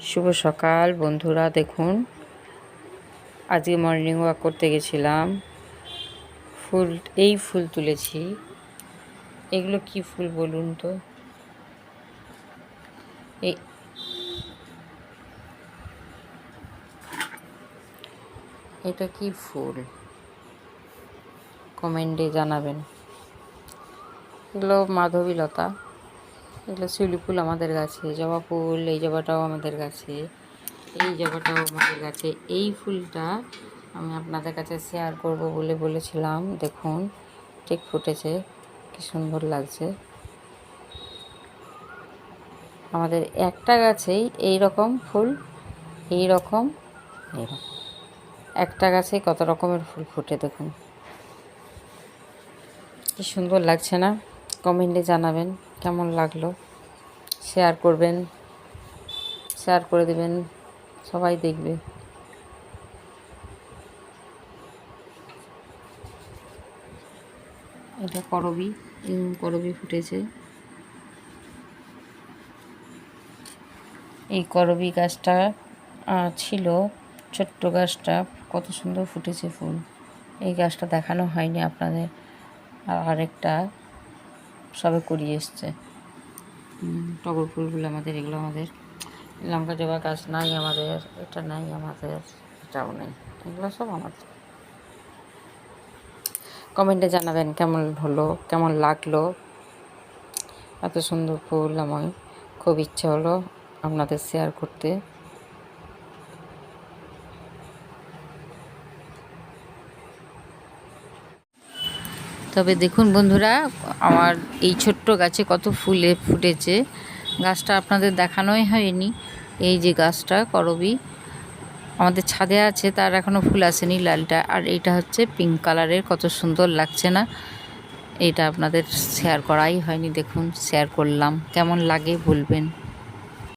শুভ সকাল, বন্ধুরা, দেখুন। আজকে মর্নিং ওয়াক করতে গেছিলাম। ফুল, এই ফুল তুলেছি। এগুলো কি ফুল বলুন তো? এটা কি ফুল? কমেন্টে জানাবেন। এগুলো মাধবীলতা। এগুলো শিউলি ফুল আমাদের গাছে, জবা ফুল, এই জবাটাও আমাদের গাছে, এই জবাটাও আমাদের গাছে। এই ফুলটা আমি আপনাদের কাছে শেয়ার করব বলে বলেছিলাম। দেখুন, ঠিক ফুটেছে, কি সুন্দর লাগছে। আমাদের একটা গাছেই এই রকম ফুল এই রকম একটা গাছেই কত রকমের ফুল ফুটে, দেখুন। কি সুন্দর লাগছে না? কমেন্টে জানাবেন, কেমন লাগল? শেয়ার করবেন, শেয়ার করে দেবেন, সবাই দেখবে। এটা করবি করবি ফুটেছে। এই করবি গাছটা ছিল, ছোট্ট গাছটা, কত সুন্দর ফুটেছে ফুল। এই গাছটা দেখানো হয়নি আপনাদের, আর আরেকটা সবে করিয়ে এসছে। টগর ফুলগুলো আমাদের, এগুলো আমাদের। লঙ্কা জবা গাছ নাই আমাদের, এটা নাই আমাদের, এটাও নেই। এগুলো সব আমাদের। কমেন্টে জানাবেন কেমন হলো, কেমন লাগল। এত সুন্দর ফুল আমার খুব ইচ্ছা হলো আপনাদের শেয়ার করতে। তবে দেখুন বন্ধুরা, আমার এই ছোট্ট গাছে কত ফুলে ফুটেছে। গাছটা আপনাদের দেখানোই হয়নি। এই যে গাছটা, করবি, আমাদের ছাদে আছে, তার এখনও ফুল আসেনি লালটা। আর এইটা হচ্ছে পিঙ্ক কালারের কত সুন্দর লাগছে না? এটা আপনাদের শেয়ার করাই হয়নি, দেখুন শেয়ার করলাম। কেমন লাগে বলবেন।